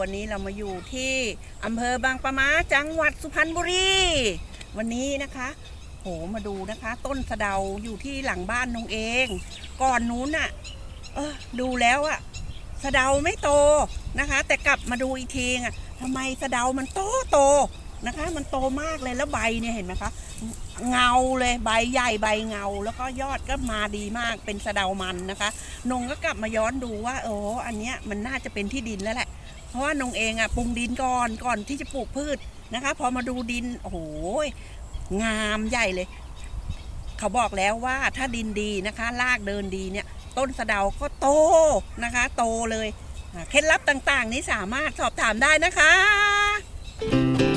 วันนี้เรามาอยู่ที่อำเภอบางปะมาจังหวัดสุพรรณบุรี วันนี้นะคะโหมาดูนะคะ ต้นสะเดาอยู่ที่หลังบ้านนงเอง ก่อนนู้นน่ะเออดูแล้วอะสะเดาไม่โตนะคะ แต่กลับมาดูอีกทีอะทำไมสะเดามันโตโต นะคะ มันโตมากเลยแล้วใบเนี่ยเห็นไหมคะ เงาเลยใบใหญ่ใบเงา แล้วก็ยอดก็มาดีมากเป็นสะเดามันนะคะ นงก็กลับมาย้อนดูว่าโอ้อันเนี้ยมันน่าจะเป็นที่ดินแล้วแหละ เพราะว่านงเองอะปรุงดินก่อนก่อนที่จะปลูกพืชนะคะ พอมาดูดินโอ้โหงามใหญ่เลย เขาบอกแล้วว่าถ้าดินดีนะคะรากเดินดีเนี่ย ต้นสะเดาก็โตนะคะ โตเลยเคล็ดลับต่างๆ นี้สามารถสอบถามได้นะคะ